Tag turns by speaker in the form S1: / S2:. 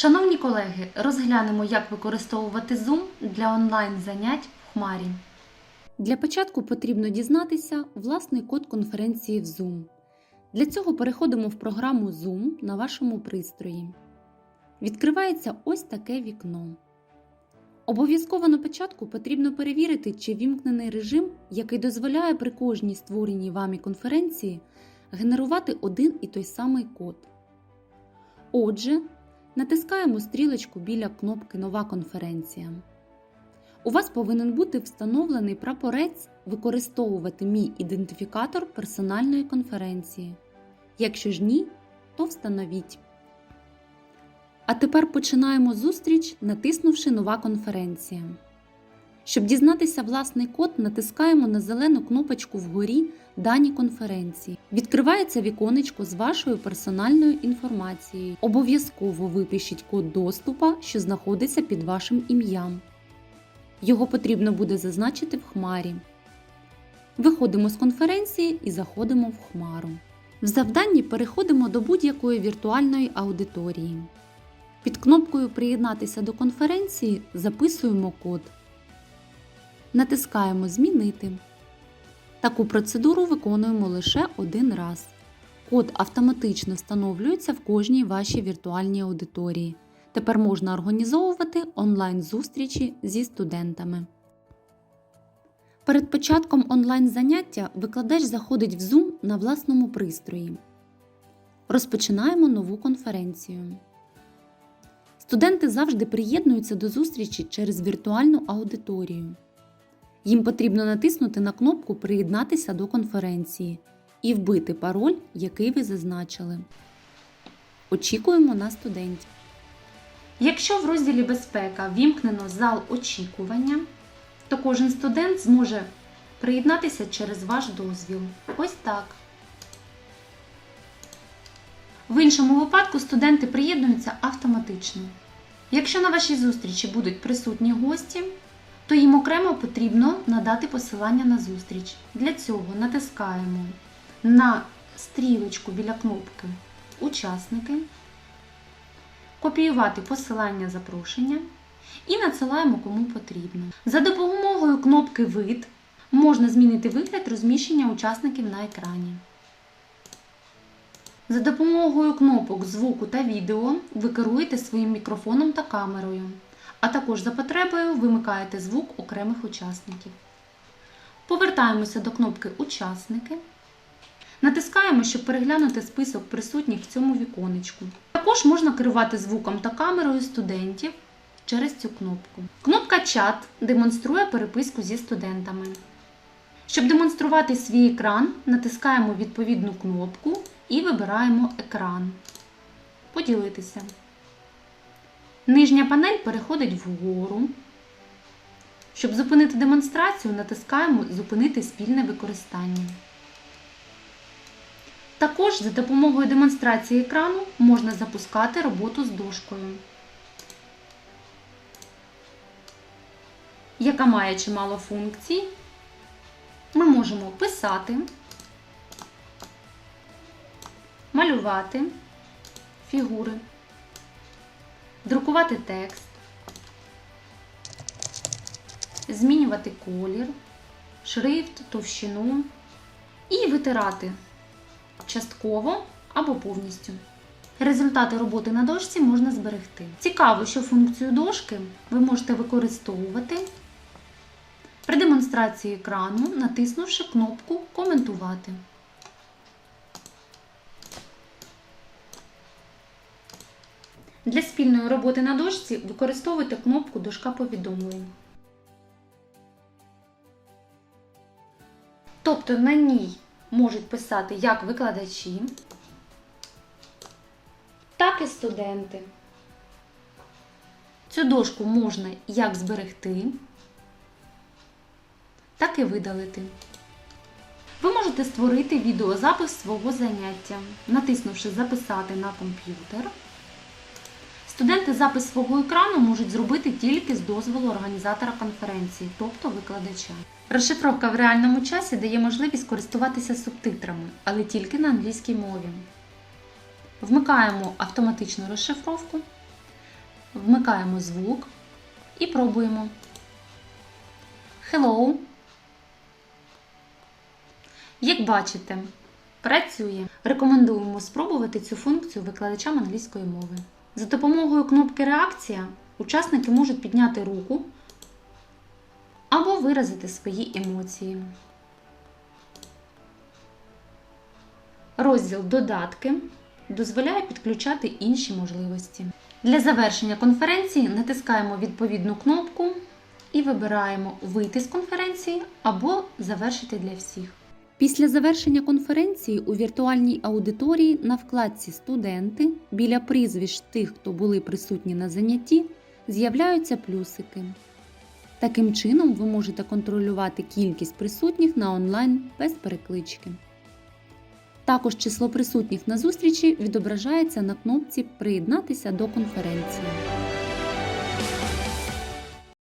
S1: Шановні колеги, розглянемо, як використовувати Zoom для онлайн-занять в Хмарі. Для початку потрібно дізнатися власний код конференції в Zoom. Для цього переходимо в програму Zoom на вашому пристрої. Відкривається ось таке вікно. Обов'язково на початку потрібно перевірити, чи вімкнений режим, який дозволяє при кожній створеній вами конференції генерувати один і той самий код. Отже, натискаємо стрілочку біля кнопки Нова конференція. У вас повинен бути встановлений прапорець використовувати мій ідентифікатор персональної конференції. Якщо ж ні, то встановіть. А тепер починаємо зустріч, натиснувши Нова конференція. Щоб дізнатися власний код, натискаємо на зелену кнопочку вгорі Дані конференції. Відкривається віконечко з вашою персональною інформацією. Обов'язково випишіть код доступа, що знаходиться під вашим ім'ям. Його потрібно буде зазначити в хмарі. Виходимо з конференції і заходимо в хмару. В завданні переходимо до будь-якої віртуальної аудиторії. Під кнопкою Приєднатися до конференції записуємо код. Натискаємо Змінити. Таку процедуру виконуємо лише один раз. Код автоматично встановлюється в кожній вашій віртуальній аудиторії. Тепер можна організовувати онлайн-зустрічі зі студентами. Перед початком онлайн-заняття викладач заходить в Zoom на власному пристрої. Розпочинаємо нову конференцію. Студенти завжди приєднуються до зустрічі через віртуальну аудиторію. Їм потрібно натиснути на кнопку Приєднатися до конференції і вбити пароль, який ви зазначили. Очікуємо на студентів. Якщо в розділі Безпека вімкнено зал очікування, то кожен студент зможе приєднатися через ваш дозвіл. Ось так. В іншому випадку студенти приєднуються автоматично. Якщо на вашій зустрічі будуть присутні гості, то їм окремо потрібно надати посилання на зустріч. Для цього натискаємо на стрілочку біля кнопки Учасники, копіювати посилання запрошення і надсилаємо кому потрібно. За допомогою кнопки Вид можна змінити вигляд розміщення учасників на екрані. За допомогою кнопок звуку та відео ви керуєте своїм мікрофоном та камерою, а також за потребою вимикаєте звук окремих учасників. Повертаємося до кнопки Учасники. Натискаємо, щоб переглянути список присутніх в цьому віконечку. Також можна керувати звуком та камерою студентів через цю кнопку. Кнопка Чат демонструє переписку зі студентами. Щоб демонструвати свій екран, натискаємо відповідну кнопку і вибираємо екран. Поділитися. Нижня панель переходить вгору. Щоб зупинити демонстрацію, натискаємо Зупинити спільне використання. Також за допомогою демонстрації екрану можна запускати роботу з дошкою, яка має чимало функцій. Ми можемо писати, малювати фігури, друкувати текст, змінювати колір, шрифт, товщину і витирати частково або повністю. Результати роботи на дошці можна зберегти. Цікаво, що функцію дошки ви можете використовувати при демонстрації екрану, натиснувши кнопку Коментувати. Для спільної роботи на дошці використовуйте кнопку Дошка повідомлень. Тобто на ній можуть писати як викладачі, так і студенти. Цю дошку можна як зберегти, так і видалити. Ви можете створити відеозапис свого заняття, натиснувши Записати на комп'ютер. Студенти запис свого екрану можуть зробити тільки з дозволу організатора конференції, тобто викладача. Розшифровка в реальному часі дає можливість користуватися субтитрами, але тільки на англійській мові. Вмикаємо автоматичну розшифровку. Вмикаємо звук і пробуємо. Hello. Як бачите, працює. Рекомендуємо спробувати цю функцію викладачам англійської мови. За допомогою кнопки Реакція учасники можуть підняти руку або виразити свої емоції. Розділ Додатки дозволяє підключати інші можливості. Для завершення конференції натискаємо відповідну кнопку і вибираємо Вийти з конференції або Завершити для всіх. Після завершення конференції у віртуальній аудиторії на вкладці Студенти біля прізвищ тих, хто були присутні на занятті, з'являються плюсики. Таким чином ви можете контролювати кількість присутніх на онлайн без переклички. Також число присутніх на зустрічі відображається на кнопці Приєднатися до конференції.